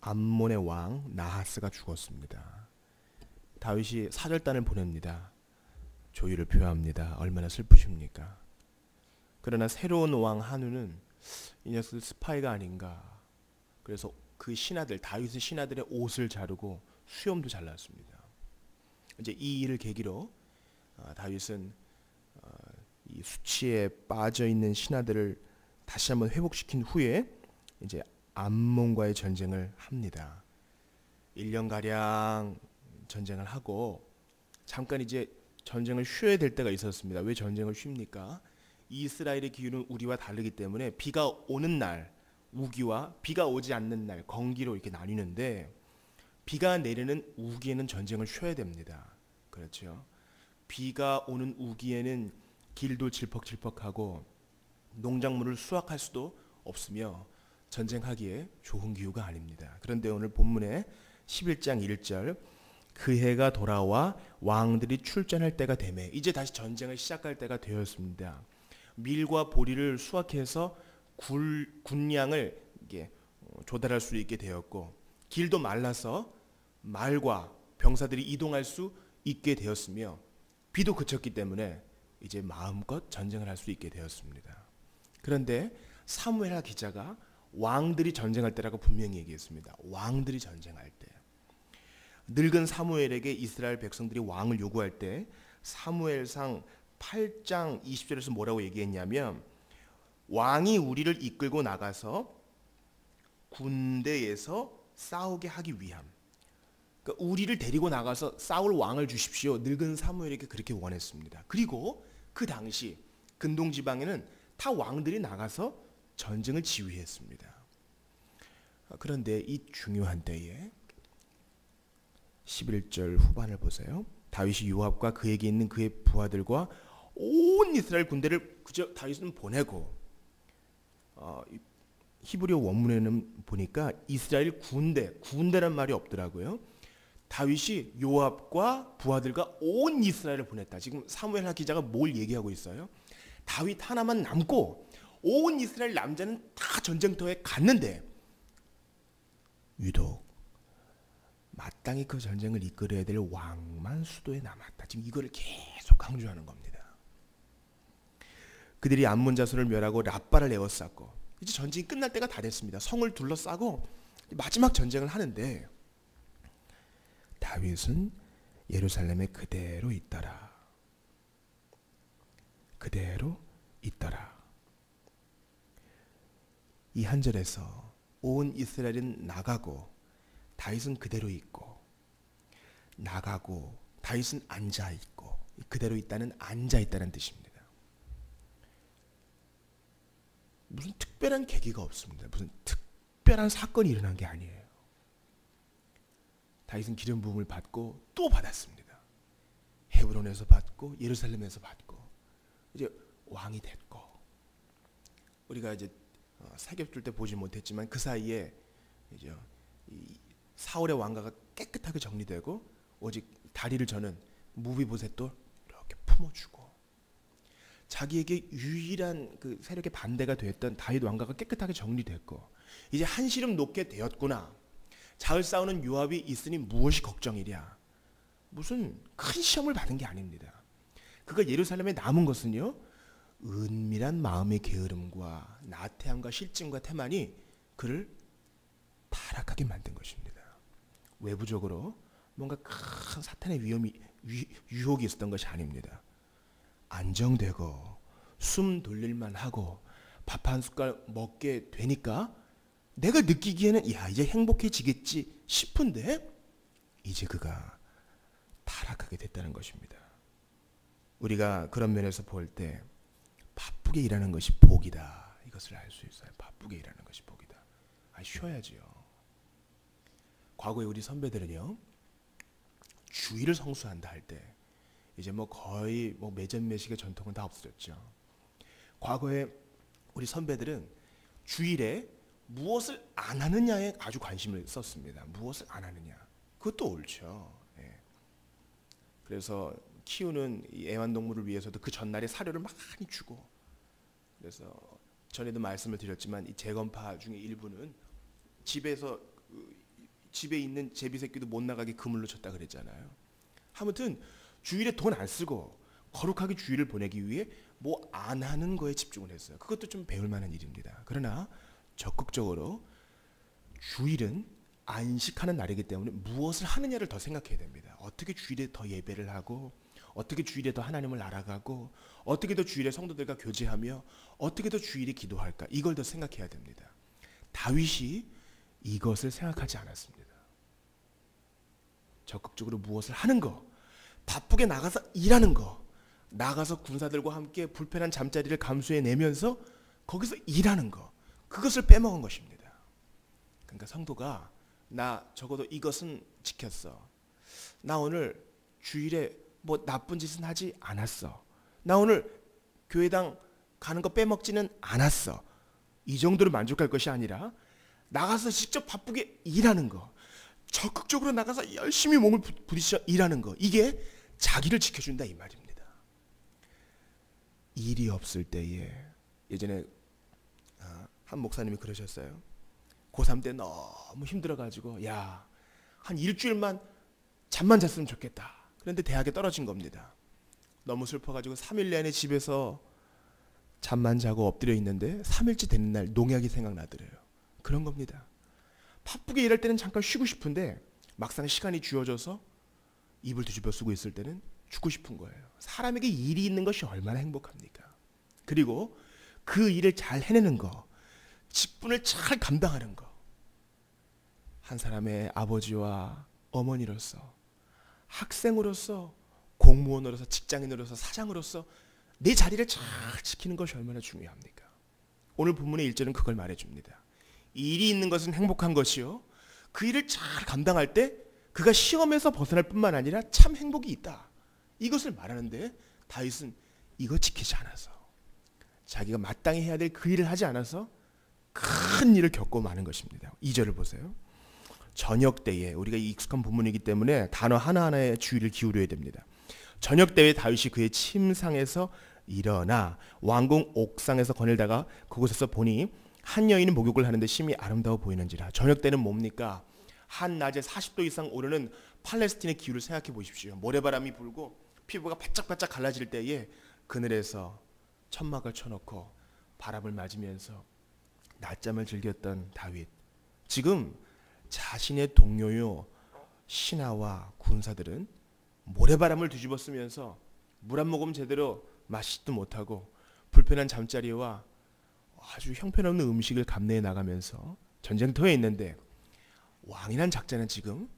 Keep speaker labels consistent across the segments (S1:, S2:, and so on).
S1: 암몬의 왕 나하스가 죽었습니다. 다윗이 사절단을 보냅니다. 조의를 표합니다. 얼마나 슬프십니까? 그러나 새로운 왕 한우는 이 녀석 스파이가 아닌가. 그래서 그 신하들 다윗의 신하들의 옷을 자르고 수염도 잘랐습니다. 이제 이 일을 계기로 어, 다윗은 어, 이 수치에 빠져 있는 신하들을 다시 한번 회복시킨 후에 이제 암몬과의 전쟁을 합니다. 1년 가량 전쟁을 하고 잠깐 이제 전쟁을 쉬어야 될 때가 있었습니다. 왜 전쟁을 쉽니까? 이스라엘의 기후는 우리와 다르기 때문에 비가 오는 날 우기와 비가 오지 않는 날 건기로 이렇게 나뉘는데 비가 내리는 우기에는 전쟁을 쉬어야 됩니다. 그렇죠. 비가 오는 우기에는 길도 질퍽질퍽하고 농작물을 수확할 수도 없으며 전쟁하기에 좋은 기후가 아닙니다. 그런데 오늘 본문에 11장 1절 그 해가 돌아와 왕들이 출전할 때가 되매 이제 다시 전쟁을 시작할 때가 되었습니다. 밀과 보리를 수확해서 굴, 군량을 어, 조달할 수 있게 되었고 길도 말라서 말과 병사들이 이동할 수 있게 되었으며 비도 그쳤기 때문에 이제 마음껏 전쟁을 할 수 있게 되었습니다. 그런데 사무엘하 기자가 왕들이 전쟁할 때라고 분명히 얘기했습니다. 왕들이 전쟁할 때. 늙은 사무엘에게 이스라엘 백성들이 왕을 요구할 때 사무엘상 8장 20절에서 뭐라고 얘기했냐면 왕이 우리를 이끌고 나가서 군대에서 싸우게 하기 위함. 그러니까 우리를 데리고 나가서 싸울 왕을 주십시오. 늙은 사무엘에게 그렇게 원했습니다. 그리고 그 당시 근동 지방에는 타 왕들이 나가서 전쟁을 지휘했습니다. 그런데 이 중요한 때에 11절 후반을 보세요. 다윗이 요압과 그에게 있는 그의 부하들과 온 이스라엘 군대를 그저 다윗은 보내고 어, 히브리어 원문에는 보니까 이스라엘 군대 군대란 말이 없더라고요. 다윗이 요압과 부하들과 온 이스라엘을 보냈다. 지금 사무엘하 기자가 뭘 얘기하고 있어요? 다윗 하나만 남고 온 이스라엘 남자는 다 전쟁터에 갔는데 유독 마땅히 그 전쟁을 이끌어야 될 왕만 수도에 남았다. 지금 이거를 계속 강조하는 겁니다. 그들이 암몬 자손을 멸하고 라빠를 에워쌌고 이제 전쟁이 끝날 때가 다 됐습니다. 성을 둘러싸고 마지막 전쟁을 하는데 다윗은 예루살렘에 그대로 있더라. 그대로 있더라. 이 한 절에서 온 이스라엘은 나가고 다윗은 그대로 있고 나가고 다윗은 앉아 있고 그대로 있다는 앉아 있다는 뜻입니다. 무슨 특별한 계기가 없습니다. 무슨 특별한 사건이 일어난 게 아니에요. 다윗은 기름 부음을 받고 또 받았습니다. 헤브론에서 받고 예루살렘에서 받고 이제 왕이 됐고 우리가 이제 어, 사겹줄 때 보지 못했지만 그 사이에 이제 사울의 왕가가 깨끗하게 정리되고 오직 다리를 저는 무비보셋도 이렇게 품어주고 자기에게 유일한 그 세력의 반대가 되었던 다윗 왕가가 깨끗하게 정리됐고 이제 한시름 놓게 되었구나. 자을 싸우는 요압이 있으니 무엇이 걱정이랴. 무슨 큰 시험을 받은 게 아닙니다. 그가 예루살렘에 남은 것은요. 은밀한 마음의 게으름과 나태함과 실증과 태만이 그를 타락하게 만든 것입니다. 외부적으로 뭔가 큰 사탄의 위험이 유, 혹이 있었던 것이 아닙니다. 안정되고 숨 돌릴만 하고 밥 한 숟갈 먹게 되니까 내가 느끼기에는 야 이제 행복해지겠지 싶은데 이제 그가 타락하게 됐다는 것입니다. 우리가 그런 면에서 볼 때 바쁘게 일하는 것이 복이다. 이것을 알 수 있어요. 바쁘게 일하는 것이 복이다. 아, 쉬어야지요. 과거에 우리 선배들은요. 주의를 성수한다 할 때 이제 뭐 거의 뭐 매전 매식의 전통은 다 없어졌죠. 과거에 우리 선배들은 주일에 무엇을 안 하느냐에 아주 관심을 썼습니다. 무엇을 안 하느냐. 그것도 옳죠. 예. 그래서 키우는 애완동물을 위해서도 그 전날에 사료를 많이 주고 그래서 전에도 말씀을 드렸지만 이 재건파 중에 일부는 집에서 그 집에 있는 제비 새끼도 못 나가게 그물로 쳤다 그랬잖아요. 아무튼 주일에 돈 안 쓰고 거룩하게 주일을 보내기 위해 뭐 안 하는 거에 집중을 했어요. 그것도 좀 배울 만한 일입니다. 그러나 적극적으로 주일은 안식하는 날이기 때문에 무엇을 하느냐를 더 생각해야 됩니다. 어떻게 주일에 더 예배를 하고 어떻게 주일에 더 하나님을 알아가고 어떻게 더 주일에 성도들과 교제하며 어떻게 더 주일에 기도할까 이걸 더 생각해야 됩니다. 다윗이 이것을 생각하지 않았습니다. 적극적으로 무엇을 하는 거, 바쁘게 나가서 일하는 거, 나가서 군사들과 함께 불편한 잠자리를 감수해 내면서 거기서 일하는 거, 그것을 빼먹은 것입니다. 그러니까 성도가 나 적어도 이것은 지켰어. 나 오늘 주일에 뭐 나쁜 짓은 하지 않았어. 나 오늘 교회당 가는 거 빼먹지는 않았어. 이 정도로 만족할 것이 아니라 나가서 직접 바쁘게 일하는 거. 적극적으로 나가서 열심히 몸을 부딪혀 일하는 거. 이게 자기를 지켜준다 이 말입니다. 일이 없을 때에 예전에 아, 한 목사님이 그러셨어요. 고3 때 너무 힘들어가지고 야 한 일주일만 잠만 잤으면 좋겠다. 그런데 대학에 떨어진 겁니다. 너무 슬퍼가지고 3일 내내 집에서 잠만 자고 엎드려 있는데 3일째 되는 날 농약이 생각나더래요. 그런 겁니다. 바쁘게 일할 때는 잠깐 쉬고 싶은데 막상 시간이 주어져서 입을 뒤집어 쓰고 있을 때는 죽고 싶은 거예요. 사람에게 일이 있는 것이 얼마나 행복합니까? 그리고 그 일을 잘 해내는 거, 직분을 잘 감당하는 거. 한 사람의 아버지와 어머니로서, 학생으로서, 공무원으로서, 직장인으로서, 사장으로서 내 자리를 잘 지키는 것이 얼마나 중요합니까? 오늘 본문의 1절은 그걸 말해줍니다. 일이 있는 것은 행복한 것이요. 그 일을 잘 감당할 때 그가 시험에서 벗어날 뿐만 아니라 참 행복이 있다. 이것을 말하는데 다윗은 이거 지키지 않아서 자기가 마땅히 해야 될 그 일을 하지 않아서 큰 일을 겪고 마는 것입니다. 2절을 보세요. 저녁 때에 우리가 익숙한 본문이기 때문에 단어 하나하나에 주의를 기울여야 됩니다. 저녁 때에 다윗이 그의 침상에서 일어나 왕궁 옥상에서 거닐다가 그곳에서 보니 한 여인이 목욕을 하는데 심히 아름다워 보이는지라. 저녁 때는 뭡니까? 한 낮에 40도 이상 오르는 팔레스틴의 기후를 생각해 보십시오. 모래바람이 불고 피부가 바짝바짝 갈라질 때에 그늘에서 천막을 쳐놓고 바람을 맞으면서 낮잠을 즐겼던 다윗. 지금 자신의 동료요 신하와 군사들은 모래바람을 뒤집어 쓰면서 물 한 모금 제대로 마시지도 못하고 불편한 잠자리와 아주 형편없는 음식을 감내해 나가면서 전쟁터에 있는데 왕이란 작자는 지금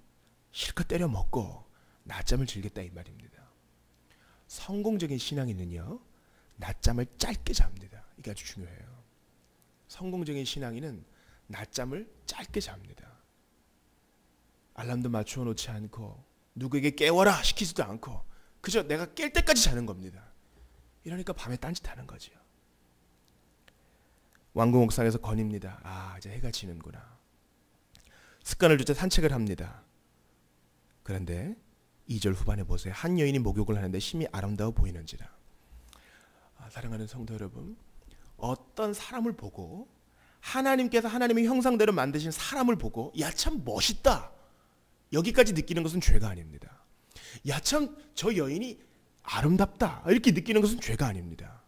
S1: 실컷 때려 먹고 낮잠을 즐겼다 이 말입니다. 성공적인 신앙인은요 낮잠을 짧게 잡니다. 이게 아주 중요해요. 성공적인 신앙인은 낮잠을 짧게 잡니다. 알람도 맞추어 놓지 않고 누구에게 깨워라 시키지도 않고 그저 내가 깰 때까지 자는 겁니다. 이러니까 밤에 딴짓하는 거지요. 왕궁 옥상에서 거닙니다. 아 이제 해가 지는구나. 습관을 주자 산책을 합니다. 그런데 2절 후반에 보세요. 한 여인이 목욕을 하는데 심히 아름다워 보이는지라. 아, 사랑하는 성도 여러분, 어떤 사람을 보고 하나님께서 하나님의 형상대로 만드신 사람을 보고 야 참 멋있다. 여기까지 느끼는 것은 죄가 아닙니다. 야 참 저 여인이 아름답다. 이렇게 느끼는 것은 죄가 아닙니다.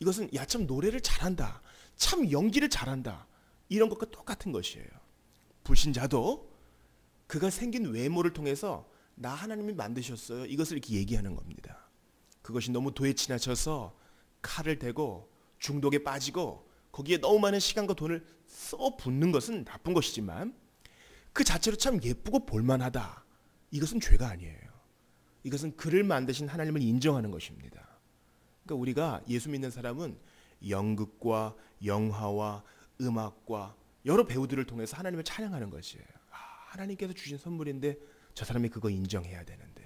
S1: 이것은 야 참 노래를 잘한다. 참 연기를 잘한다. 이런 것과 똑같은 것이에요. 불신자도 그가 생긴 외모를 통해서 나 하나님이 만드셨어요. 이것을 이렇게 얘기하는 겁니다. 그것이 너무 도에 지나쳐서 칼을 대고 중독에 빠지고 거기에 너무 많은 시간과 돈을 써 붓는 것은 나쁜 것이지만 그 자체로 참 예쁘고 볼만하다. 이것은 죄가 아니에요. 이것은 그를 만드신 하나님을 인정하는 것입니다. 그러니까 우리가 예수 믿는 사람은 연극과 영화와 음악과 여러 배우들을 통해서 하나님을 찬양하는 것이에요. 아, 하나님께서 주신 선물인데 저 사람이 그거 인정해야 되는데.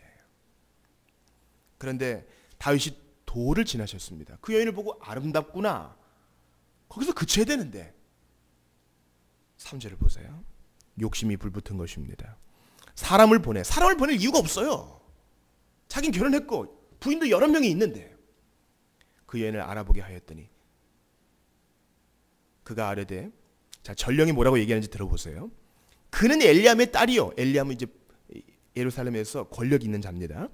S1: 그런데 다윗이 도를 지나셨습니다. 그 여인을 보고 아름답구나. 거기서 그쳐야 되는데. 3절을 보세요. 욕심이 불붙은 것입니다. 사람을 보내. 사람을 보낼 이유가 없어요. 자긴 결혼했고 부인도 여러 명이 있는데 그 여인을 알아보게 하였더니 그가 아뢰되 자 전령이 뭐라고 얘기하는지 들어보세요. 그는 엘리암의 딸이요. 엘리암은 이제 예루살렘에서 권력 있는 자입니다.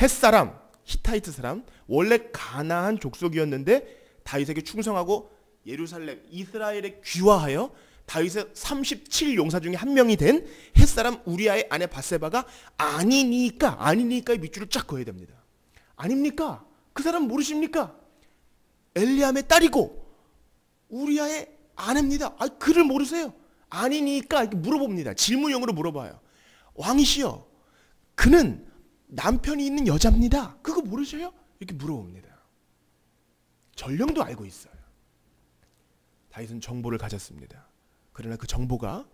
S1: 햇사람, 히타이트 사람, 원래 가나안 족속이었는데 다윗에게 충성하고 예루살렘 이스라엘에 귀화하여 다윗의 37 용사 중에 한 명이 된 햇사람 우리아의 아내 바세바가 아니니까 아니니까의 밑줄을 쫙 그어야 됩니다. 아닙니까? 그 사람 모르십니까? 엘리암의 딸이고 우리아의 아내입니다. 아, 그를 모르세요? 아니니까 이렇게 물어봅니다. 질문형으로 물어봐요. 왕이시여, 그는 남편이 있는 여자입니다. 그거 모르셔요? 이렇게 물어봅니다. 전령도 알고 있어요. 다윗은 정보를 가졌습니다. 그러나 그 정보가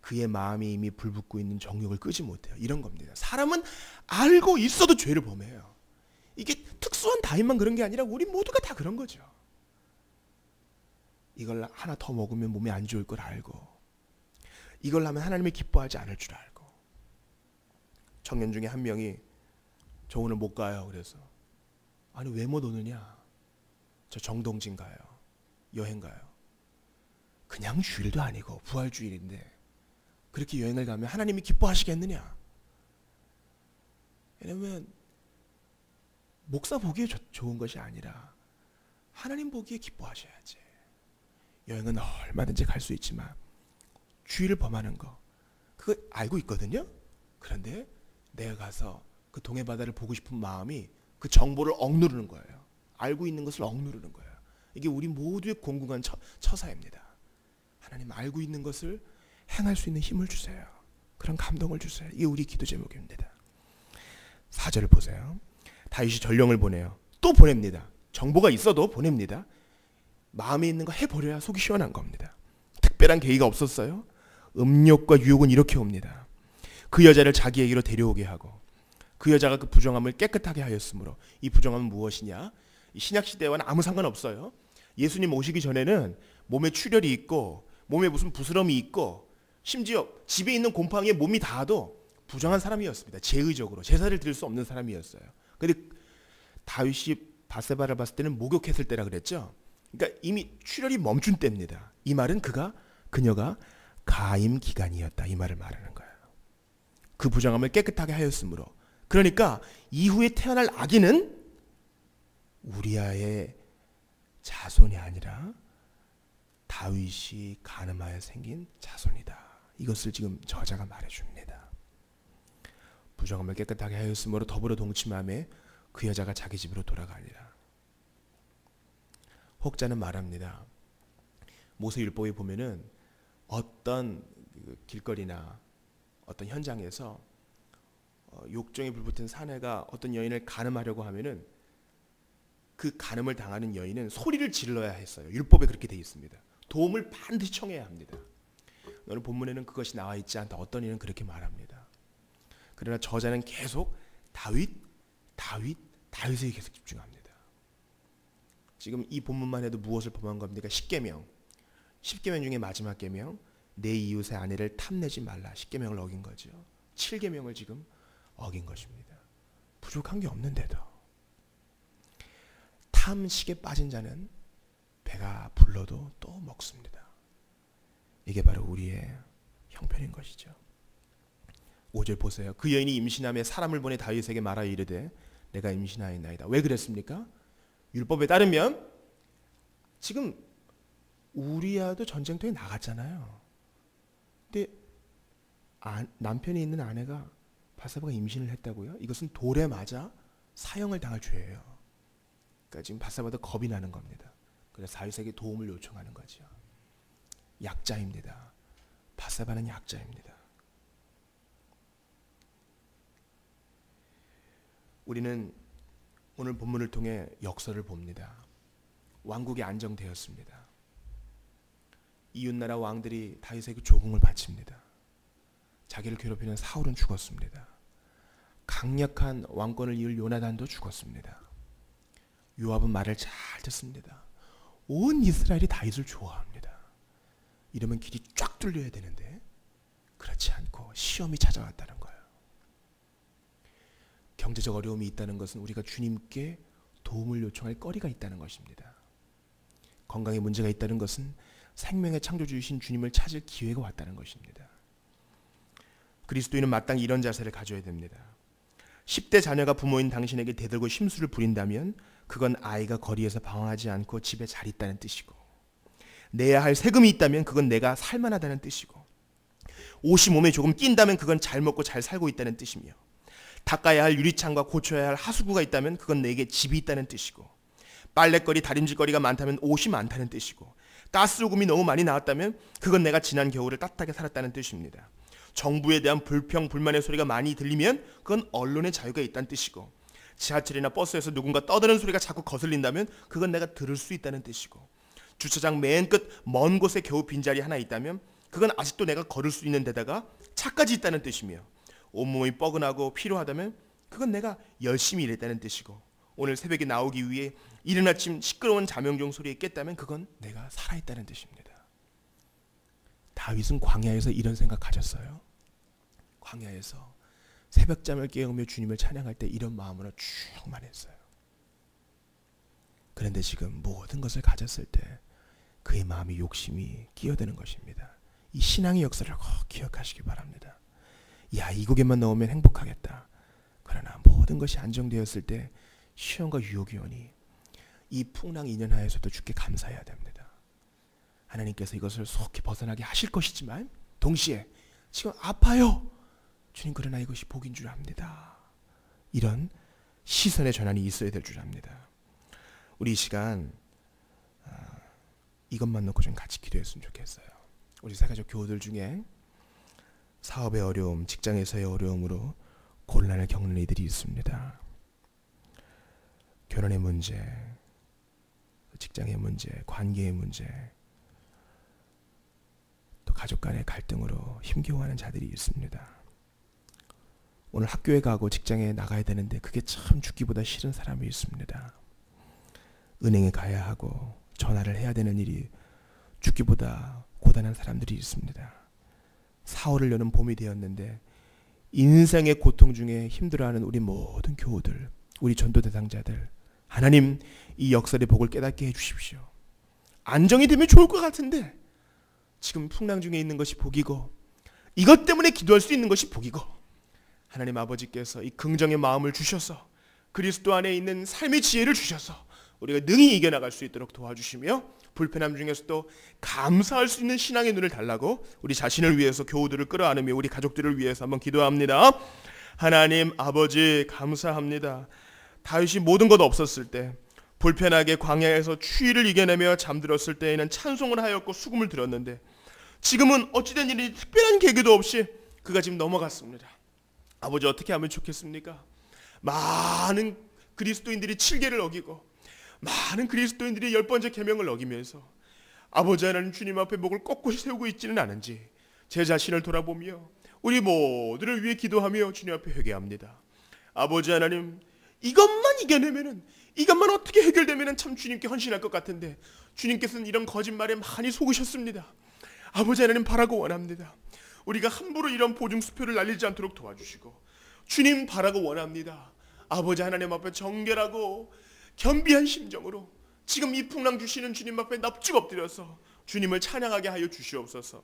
S1: 그의 마음이 이미 불붙고 있는 정욕을 끄지 못해요. 이런 겁니다. 사람은 알고 있어도 죄를 범해요. 이게 특수한 다윗만 그런 게 아니라 우리 모두가 다 그런 거죠. 이걸 하나 더 먹으면 몸에 안 좋을 걸 알고 이걸 하면 하나님이 기뻐하지 않을 줄 알고 청년 중에 한 명이 저 오늘 못 가요. 그래서 아니 왜 못 오느냐? 저 정동진 가요. 여행 가요. 그냥 주일도 아니고 부활 주일인데 그렇게 여행을 가면 하나님이 기뻐하시겠느냐? 왜냐면 목사 보기에 좋은 것이 아니라 하나님 보기에 기뻐하셔야지. 여행은 얼마든지 갈 수 있지만 주의를 범하는 거 그거 알고 있거든요. 그런데 내가 가서 그 동해 바다를 보고 싶은 마음이 그 정보를 억누르는 거예요. 알고 있는 것을 억누르는 거예요. 이게 우리 모두의 공공한 처, 처사입니다. 하나님 알고 있는 것을 행할 수 있는 힘을 주세요. 그런 감동을 주세요. 이게 우리 기도 제목입니다. 4절을 보세요. 다윗이 전령을 보내요. 또 보냅니다. 정보가 있어도 보냅니다. 마음에 있는 거 해버려야 속이 시원한 겁니다. 특별한 계기가 없었어요. 음욕과 유혹은 이렇게 옵니다. 그 여자를 자기에게로 데려오게 하고 그 여자가 그 부정함을 깨끗하게 하였으므로 이 부정함은 무엇이냐? 신약 시대와는 아무 상관없어요. 예수님 오시기 전에는 몸에 출혈이 있고 몸에 무슨 부스럼이 있고 심지어 집에 있는 곰팡이에 몸이 닿아도 부정한 사람이었습니다. 제의적으로 제사를 드릴 수 없는 사람이었어요. 근데 다윗이 바세바를 봤을 때는 목욕했을 때라 그랬죠. 그러니까 이미 출혈이 멈춘 때입니다. 이 말은 그가 그녀가 가임 기간이었다 이 말을 말하는 거예요. 그 부정함을 깨끗하게 하였으므로 그러니까 이후에 태어날 아기는 우리아의 자손이 아니라 다윗이 가늠하여 생긴 자손이다. 이것을 지금 저자가 말해줍니다. 부정함을 깨끗하게 하였으므로 더불어 동침함에 그 여자가 자기 집으로 돌아가니라. 혹자는 말합니다. 모세율법에 보면은 어떤 그 길거리나 어떤 현장에서 어, 욕정에 불붙은 사내가 어떤 여인을 가늠하려고 하면은 그 가늠을 당하는 여인은 소리를 질러야 했어요. 율법에 그렇게 되어 있습니다. 도움을 반드시 청해야 합니다. 오늘 본문에는 그것이 나와 있지 않다. 어떤 이는 그렇게 말합니다. 그러나 저자는 계속 다윗, 다윗, 다윗에 계속 집중합니다. 지금 이 본문만 해도 무엇을 범한 겁니까? 십계명. 십계명 중에 마지막 계명 내 이웃의 아내를 탐내지 말라. 십계명을 어긴 거죠. 칠계명을 지금 어긴 것입니다. 부족한 게 없는데도 탐식에 빠진 자는 배가 불러도 또 먹습니다. 이게 바로 우리의 형편인 것이죠. 5절 보세요. 그 여인이 임신함에 사람을 보내 다윗에게 말하 이르되 내가 임신하였나이다. 왜 그랬습니까? 율법에 따르면 지금 우리야도 전쟁터에 나갔잖아요. 근데 아, 남편이 있는 아내가 바사바가 임신을 했다고요? 이것은 돌에 맞아 사형을 당할 죄예요. 그러니까 지금 바사바도 겁이 나는 겁니다. 그래서 다윗에게 도움을 요청하는 거죠. 약자입니다. 바사바는 약자입니다. 우리는 오늘 본문을 통해 역설을 봅니다. 왕국이 안정되었습니다. 이웃나라 왕들이 다윗에게 조공을 바칩니다. 자기를 괴롭히는 사울은 죽었습니다. 강력한 왕권을 이을 요나단도 죽었습니다. 요압은 말을 잘 듣습니다. 온 이스라엘이 다윗을 좋아합니다. 이러면 길이 쫙 뚫려야 되는데 그렇지 않고 시험이 찾아왔다는 거예요. 경제적 어려움이 있다는 것은 우리가 주님께 도움을 요청할 거리가 있다는 것입니다. 건강에 문제가 있다는 것은 생명의 창조주이신 주님을 찾을 기회가 왔다는 것입니다. 그리스도인은 마땅히 이런 자세를 가져야 됩니다. 10대 자녀가 부모인 당신에게 대들고 심술을 부린다면 그건 아이가 거리에서 방황하지 않고 집에 잘 있다는 뜻이고 내야 할 세금이 있다면 그건 내가 살만하다는 뜻이고 옷이 몸에 조금 낀다면 그건 잘 먹고 잘 살고 있다는 뜻이며 닦아야 할 유리창과 고쳐야 할 하수구가 있다면 그건 내게 집이 있다는 뜻이고 빨래거리 다림질거리가 많다면 옷이 많다는 뜻이고 가스요금이 너무 많이 나왔다면 그건 내가 지난 겨울을 따뜻하게 살았다는 뜻입니다. 정부에 대한 불평 불만의 소리가 많이 들리면 그건 언론의 자유가 있다는 뜻이고 지하철이나 버스에서 누군가 떠드는 소리가 자꾸 거슬린다면 그건 내가 들을 수 있다는 뜻이고 주차장 맨 끝 먼 곳에 겨우 빈자리 하나 있다면 그건 아직도 내가 걸을 수 있는 데다가 차까지 있다는 뜻이며 온몸이 뻐근하고 피로하다면 그건 내가 열심히 일했다는 뜻이고 오늘 새벽에 나오기 위해 이른 아침 시끄러운 자명종 소리에 깼다면 그건 내가 살아있다는 뜻입니다. 다윗은 광야에서 이런 생각 가졌어요. 광야에서 새벽잠을 깨우며 주님을 찬양할 때 이런 마음으로 쭉 말했어요. 그런데 지금 모든 것을 가졌을 때 그의 마음이 욕심이 끼어드는 것입니다. 이 신앙의 역사를 꼭 기억하시기 바랍니다. 야 이국에만 넣으면 행복하겠다. 그러나 모든 것이 안정되었을 때 시험과 유혹이 오니 이 풍랑 인연 하에서도 주께 감사해야 됩니다. 하나님께서 이것을 속히 벗어나게 하실 것이지만 동시에 지금 아파요. 주님 그러나 이것이 복인 줄 압니다. 이런 시선의 전환이 있어야 될 줄 압니다. 우리 이 시간 아, 이것만 놓고 좀 같이 기도했으면 좋겠어요. 우리 세가족 교우들 중에 사업의 어려움, 직장에서의 어려움으로 곤란을 겪는 이들이 있습니다. 결혼의 문제, 직장의 문제, 관계의 문제, 또 가족 간의 갈등으로 힘겨워하는 자들이 있습니다. 오늘 학교에 가고 직장에 나가야 되는데 그게 참 죽기보다 싫은 사람이 있습니다. 은행에 가야 하고 전화를 해야 되는 일이 죽기보다 고단한 사람들이 있습니다. 4월을 여는 봄이 되었는데 인생의 고통 중에 힘들어하는 우리 모든 교우들, 우리 전도 대상자들, 하나님 이 역설의 복을 깨닫게 해주십시오. 안정이 되면 좋을 것 같은데 지금 풍랑 중에 있는 것이 복이고 이것 때문에 기도할 수 있는 것이 복이고 하나님 아버지께서 이 긍정의 마음을 주셔서 그리스도 안에 있는 삶의 지혜를 주셔서 우리가 능히 이겨나갈 수 있도록 도와주시며 불편함 중에서도 감사할 수 있는 신앙의 눈을 달라고 우리 자신을 위해서 교우들을 끌어안으며 우리 가족들을 위해서 한번 기도합니다. 하나님 아버지 감사합니다. 다윗이 모든 것 없었을 때 불편하게 광야에서 추위를 이겨내며 잠들었을 때에는 찬송을 하였고 수금을 들었는데 지금은 어찌된 일이 특별한 계기도 없이 그가 지금 넘어갔습니다. 아버지 어떻게 하면 좋겠습니까? 많은 그리스도인들이 7계를 어기고 많은 그리스도인들이 열 번째 계명을 어기면서 아버지 하나님 주님 앞에 목을 꼿꼿이 세우고 있지는 않은지 제 자신을 돌아보며 우리 모두를 위해 기도하며 주님 앞에 회개합니다. 아버지 하나님 이것만 이겨내면은 이것만 어떻게 해결되면은 참 주님께 헌신할 것 같은데 주님께서는 이런 거짓말에 많이 속으셨습니다. 아버지 하나님 바라고 원합니다. 우리가 함부로 이런 보증 수표를 날리지 않도록 도와주시고 주님 바라고 원합니다. 아버지 하나님 앞에 정결하고 겸비한 심정으로 지금 이 풍랑 주시는 주님 앞에 납죽 엎드려서 주님을 찬양하게 하여 주시옵소서.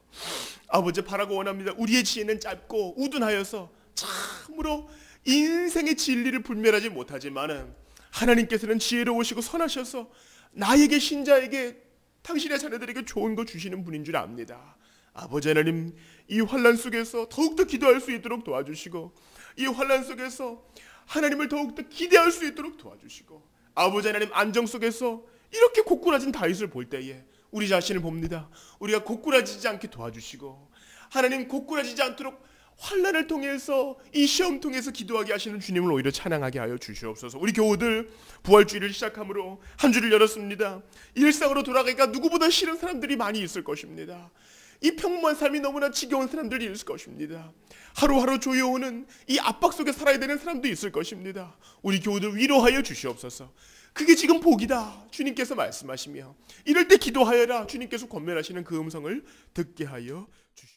S1: 아버지 바라고 원합니다. 우리의 지혜는 짧고 우둔하여서 참으로 인생의 진리를 분별하지 못하지만은 하나님께서는 지혜로우시고 선하셔서 나에게 신자에게 당신의 자녀들에게 좋은 거 주시는 분인 줄 압니다. 아버지 하나님 이 환란 속에서 더욱더 기도할 수 있도록 도와주시고 이 환란 속에서 하나님을 더욱더 기대할 수 있도록 도와주시고 아버지 하나님 안정 속에서 이렇게 고꾸라진 다윗을 볼 때에 우리 자신을 봅니다. 우리가 고꾸라지지 않게 도와주시고 하나님 고꾸라지지 않도록 환란을 통해서 이 시험 통해서 기도하게 하시는 주님을 오히려 찬양하게 하여 주시옵소서. 우리 교우들 부활주의를 시작함으로 한 주를 열었습니다. 일상으로 돌아가기가 누구보다 싫은 사람들이 많이 있을 것입니다. 이 평범한 삶이 너무나 지겨운 사람들이 있을 것입니다. 하루하루 조여오는 이 압박 속에 살아야 되는 사람도 있을 것입니다. 우리 교우들 위로하여 주시옵소서. 그게 지금 복이다. 주님께서 말씀하시며 이럴 때 기도하여라. 주님께서 권면하시는 그 음성을 듣게 하여 주시옵소서.